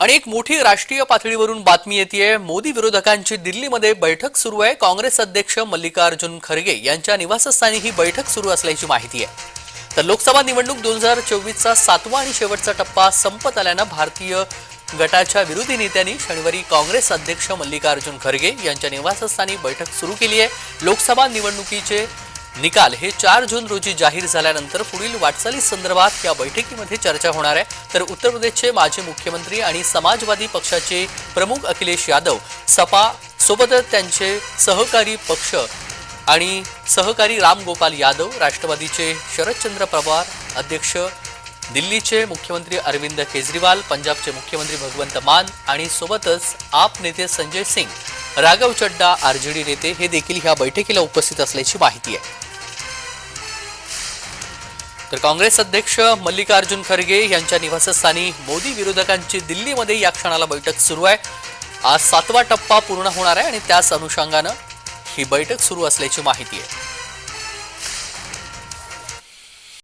आणि एक मोठी राष्ट्रीय पातळीवरून बातमी येते मोदी विरोधकांची दिल्लीमध्ये बैठक सुरू आहे. काँग्रेस अध्यक्ष मल्लिकार्जुन खरगे यांच्या निवासस्थानी ही बैठक सुरू असल्याची माहिती आहे. तर लोकसभा निवडणूक दोन हजार चोवीसचा सातवा आणि शेवटचा टप्पा संपत आल्यानं भारतीय गटाच्या विरोधी नेत्यांनी शनिवारी काँग्रेस अध्यक्ष मल्लिकार्जुन खरगे यांच्या निवासस्थानी बैठक सुरू केली आहे. लोकसभा निवडणुकीचे निकाल हे चार जून रोजी जाहीर झाल्यानंतर पुढील वाटचाली संदर्भात या बैठकीमध्ये चर्चा होणार आहे. तर उत्तर प्रदेशचे माजी मुख्यमंत्री आणि समाजवादी पक्षाचे प्रमुख अखिलेश यादव सपा सोबतच त्यांचे सहकारी पक्ष आणि सहकारी राम गोपाल यादव राष्ट्रवादीचे शरदचंद्र पवार अध्यक्ष दिल्लीचे मुख्यमंत्री अरविंद केजरीवाल पंजाबचे मुख्यमंत्री भगवंत मान आणि सोबतच आप नेते संजय सिंग राघव चड्डा आरजेडी नेते हे देखील ह्या बैठकीला उपस्थित असल्याची माहिती आहे. तर काँग्रेस अध्यक्ष मल्लिकार्जुन खरगे यांच्या निवासस्थानी मोदी विरोधकांची दिल्लीमध्ये या क्षणाला बैठक सुरू आहे. आज सातवा टप्पा पूर्ण होणार आहे आणि त्याच अनुषंगानं ही बैठक सुरू असल्याची माहिती आहे.